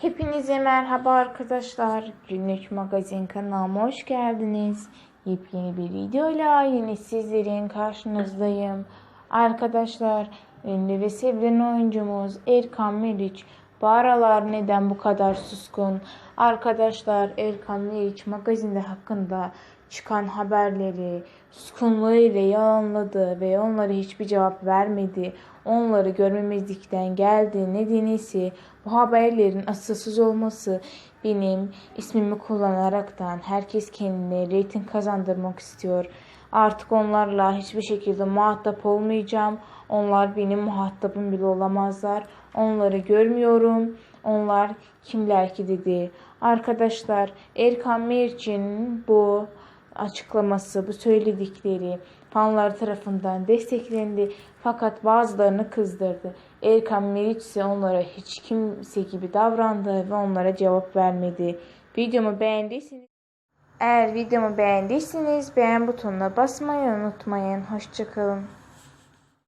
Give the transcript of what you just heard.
Hepinize merhaba arkadaşlar. Günlük magazin kanalıma hoş geldiniz. Yepyeni bir videoyla yine sizlerin karşınızdayım. Arkadaşlar ünlü ve sevilen oyuncumuz Erkan Meriç bu aralar neden bu kadar suskun? Arkadaşlar Erkan Meriç magazinde hakkında çıkan haberleri suskunluğuyla yalanladı ve onlara hiçbir cevap vermedi. Onları görmemezlikten geldi. Nedeni ise bu haberlerin asılsız olması benim ismimi kullanaraktan herkes kendine reyting kazandırmak istiyor. Artık onlarla hiçbir şekilde muhatap olmayacağım. Onlar benim muhatabım bile olamazlar. Onları görmüyorum. Onlar kimler ki dedi. Arkadaşlar Erkan Meriç'in bu açıklaması, bu söyledikleri fanlar tarafından desteklendi. Fakat bazılarını kızdırdı. Erkan Meriç ise onlara hiç kimse gibi davrandı ve onlara cevap vermedi. Videomu beğendiyseniz eğer videomu beğendiyseniz beğen butonuna basmayı unutmayın. Hoşçakalın.